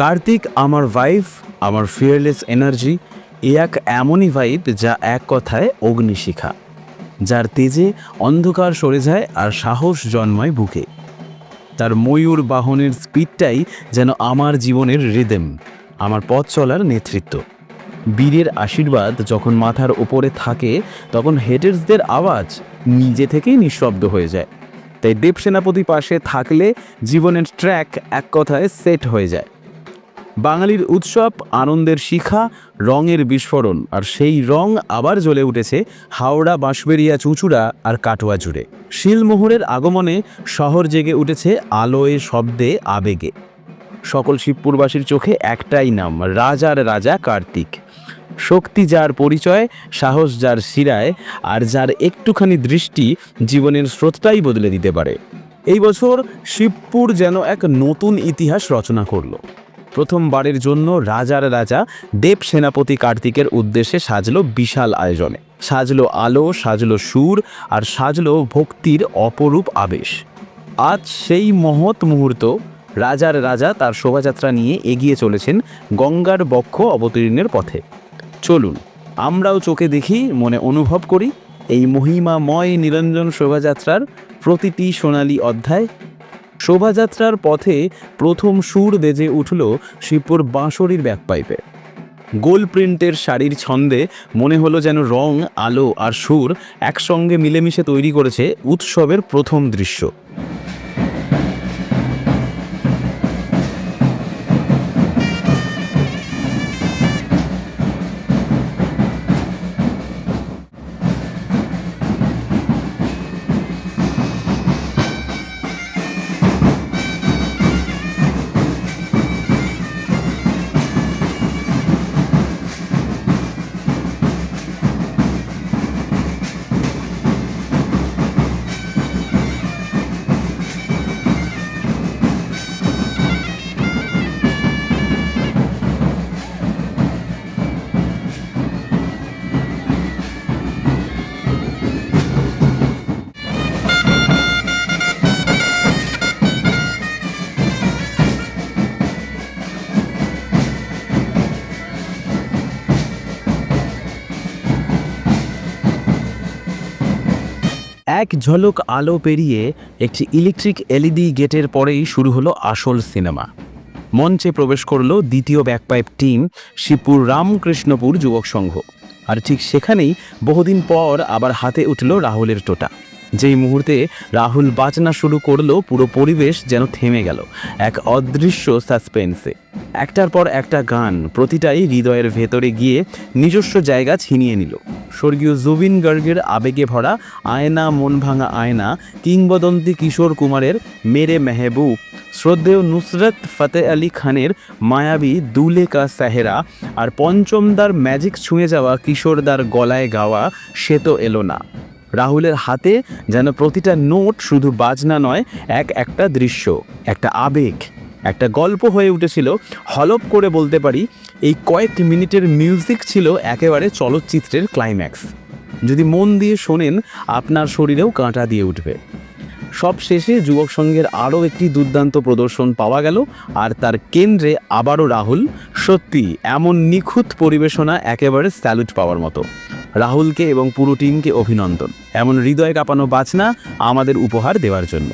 কার্তিক, আমার ভাইফ আমার fearless energy এ এক এমনই ভাইব যা এক কথায় অগ্নিশিখা, যার তেজে অন্ধকার সরে যায় আর সাহস জন্মায় বুকে। তার ময়ূর বাহনের স্পিডটাই যেন আমার জীবনের রিদেম আমার পথ চলার নেতৃত্ব। বীরের আশীর্বাদ যখন মাথার ওপরে থাকে, তখন হেডার্সদের আওয়াজ নিজে থেকেই নিঃশব্দ হয়ে যায়। তাই দেব সেনাপতি পাশে থাকলে জীবনের ট্র্যাক এক কথায় সেট হয়ে যায়। বাঙালির উৎসব, আনন্দের শিখা, রঙের বিস্ফোরণ। আর সেই রং আবার জ্বলে উঠেছে হাওড়া বাঁশবেরিয়া চুঁচুড়া আর কাটোয়া জুড়ে। শিলমোহরের আগমনে শহর জেগে উঠেছে আলোয়, শব্দে, আবেগে। সকল শিবপুরবাসীর চোখে একটাই নাম, রাজার রাজা কার্তিক। শক্তি যার পরিচয়, সাহস যার শিরায়, আর যার একটুখানি দৃষ্টি জীবনের স্রোতটাই বদলে দিতে পারে। এই বছর শিবপুর যেন এক নতুন ইতিহাস রচনা করল। প্রথমবারের জন্য রাজার রাজা দেব সেনাপতি কার্তিকের উদ্দেশ্যে সাজলো বিশাল আয়োজনে। সাজলো আলো, সাজলো সুর আর সাজলো ভক্তির অপরূপ আবেশ। আজ সেই মহৎ মুহূর্ত, রাজার রাজা তার শোভাযাত্রা নিয়ে এগিয়ে চলেছেন গঙ্গার বক্ষ অবতীর্ণের পথে। চলুন, আমরাও চোখে দেখি, মনে অনুভব করি, এই মহিমাময় নিরঞ্জন শোভাযাত্রার প্রতিটি সোনালী অধ্যায় শোভাযাত্রার পথে প্রথম সুর বেজে উঠল শিবপুর বাঁশরির ব্যাকপাইপে। গোল প্রিন্টের শাড়ির ছন্দে মনে হলো যেন রং, আলো আর সুর একসঙ্গে মিলেমিশে তৈরি করেছে উৎসবের প্রথম দৃশ্য। এক ঝলক আলো পেরিয়ে একটি ইলেকট্রিক এলইডি গেটের পরেই শুরু হলো আসল সিনেমা। মঞ্চে প্রবেশ করল দ্বিতীয় ব্যাকপাইপ টিম শিবপুর রামকৃষ্ণপুর যুবক সংঘ। আর ঠিক সেখানেই বহুদিন পর আবার হাতে উঠল রাহুলের টোটা। যেই মুহূর্তে রাহুল বাজনা শুরু করল, পুরো পরিবেশ যেন থেমে গেল। এক অদৃশ্য সাসপেন্সে। একটার পর একটা গান, প্রতিটাই হৃদয়ের ভেতরে গিয়ে নিজস্ব জায়গা ছিনিয়ে নিল। স্বর্গীয় জুবিন গার্গের আবেগে ভরা আয়না, মন ভাঙা আয়না, কিংবদন্তি কিশোর কুমারের মেরে মেহবুব, শ্রদ্ধেয় নুসরত ফতে আলী খানের মায়াবী দুলে কা সাহেরা, আর পঞ্চমদার ম্যাজিক ছুঁয়ে যাওয়া কিশোরদার গলায় গাওয়া সে তো এলো না। রাহুলের হাতে যেন প্রতিটা নোট শুধু বাজনা নয়, এক একটা দৃশ্য, একটা আবেগ, একটা গল্প হয়ে উঠেছিল। হলপ করে বলতে পারি, এই কয়েক মিনিটের মিউজিক ছিল একেবারে চলচ্চিত্রের ক্লাইম্যাক্স যদি মন দিয়ে শোনেন, আপনার শরীরেও কাঁটা দিয়ে উঠবে। সব শেষে যুবক সংঘের আরও একটি দুর্দান্ত প্রদর্শন পাওয়া গেল, আর তার কেন্দ্রে আবারও রাহুল। সত্যি এমন নিখুঁত পরিবেশনা একেবারে স্যালুট পাওয়ার মতো। রাহুলকে এবং পুরো টিমকে অভিনন্দন। এমন হৃদয় কাঁপানো বাছনা আমাদের উপহার দেওয়ার জন্য।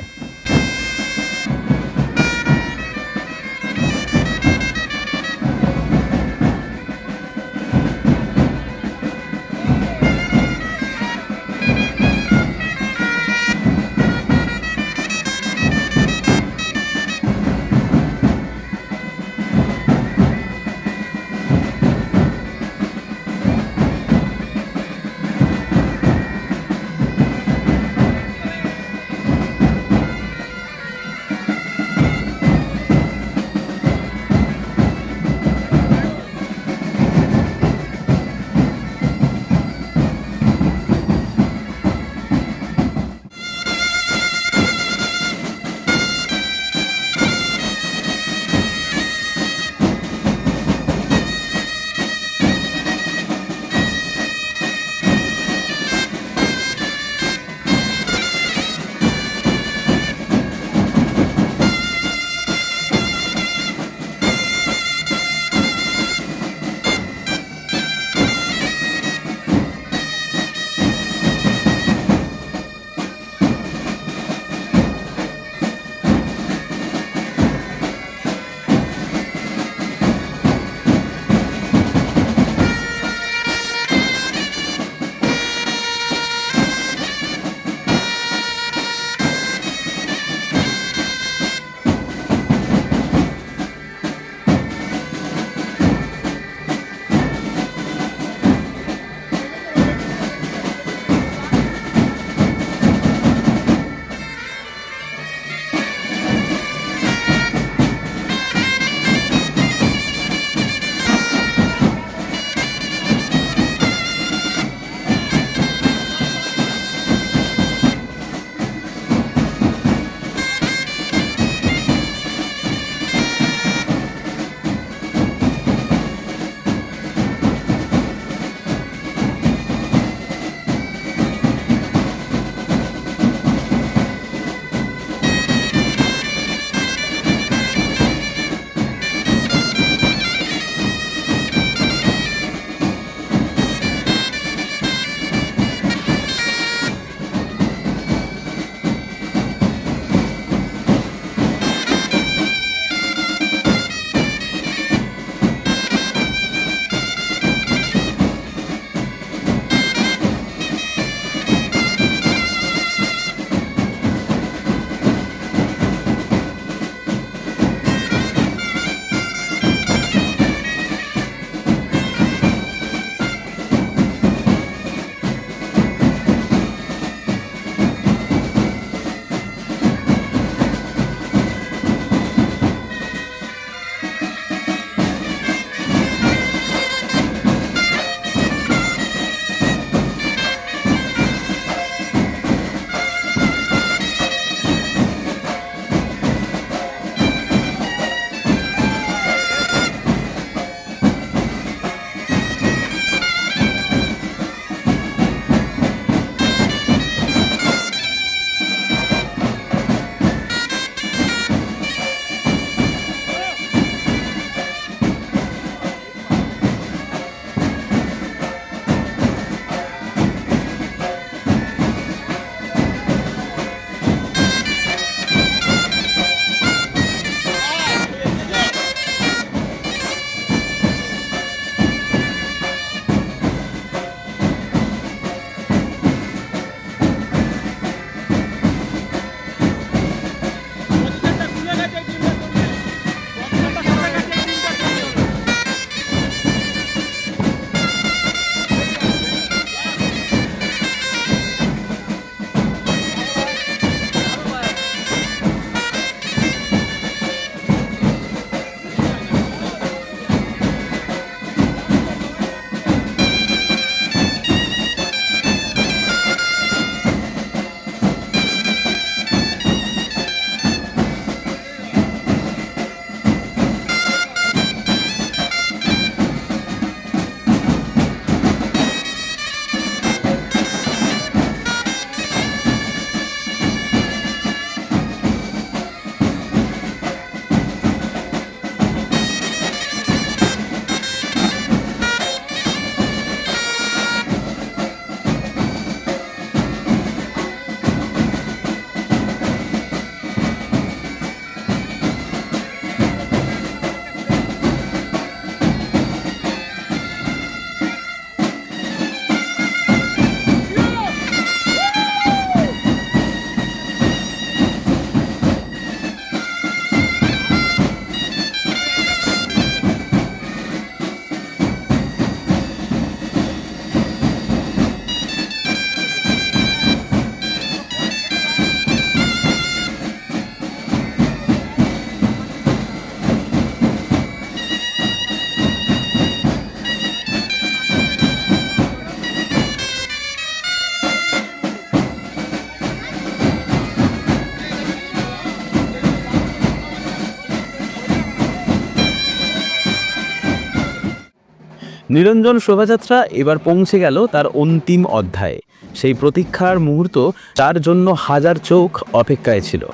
নিরঞ্জন শোভাযাত্রা এবার পৌঁছে গেল তার অন্তিম অধ্যায়ে। সেই প্রতীক্ষার মুহূর্ত তার জন্য হাজার চোখ অপেক্ষায় ছিল।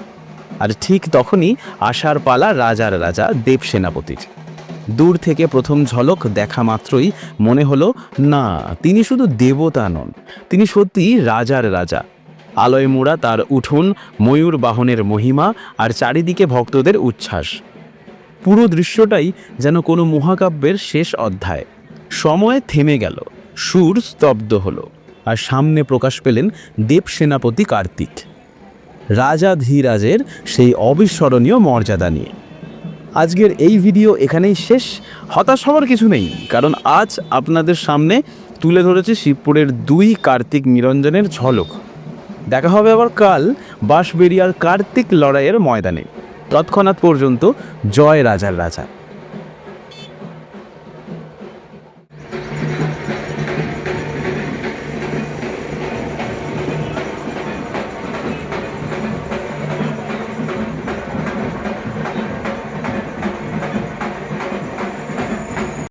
আর ঠিক তখনই আশার পালা রাজার রাজা দেব সেনাপতির দূর থেকে প্রথম ঝলক দেখা মাত্রই মনে হলো, না, তিনি শুধু দেবতা নন, তিনি সত্যি রাজার রাজা। আলয় মোড়া তার উঠোন, ময়ূর বাহনের মহিমা আর চারিদিকে ভক্তদের উচ্ছ্বাস। পুরো দৃশ্যটাই যেন কোনো মহাকাব্যের শেষ অধ্যায়। সময় থেমে গেল। সুর স্তব্ধ হলো আর সামনে প্রকাশ পেলেন দেব সেনাপতি কার্তিক। রাজা ধীরাজের সেই অবিস্মরণীয় মর্যাদা নিয়ে। আজকের এই ভিডিও এখানেই শেষ। হতাশ হওয়ার কিছু নেই, কারণ আজ আপনাদের সামনে তুলে ধরেছে শিবপুরের দুই কার্তিক নিরঞ্জনের ঝলক। দেখা হবে আবার কাল বাঁশবেরিয়ার কার্তিক লড়াইয়ের ময়দানে। তৎক্ষণাৎ পর্যন্ত জয় রাজার রাজা।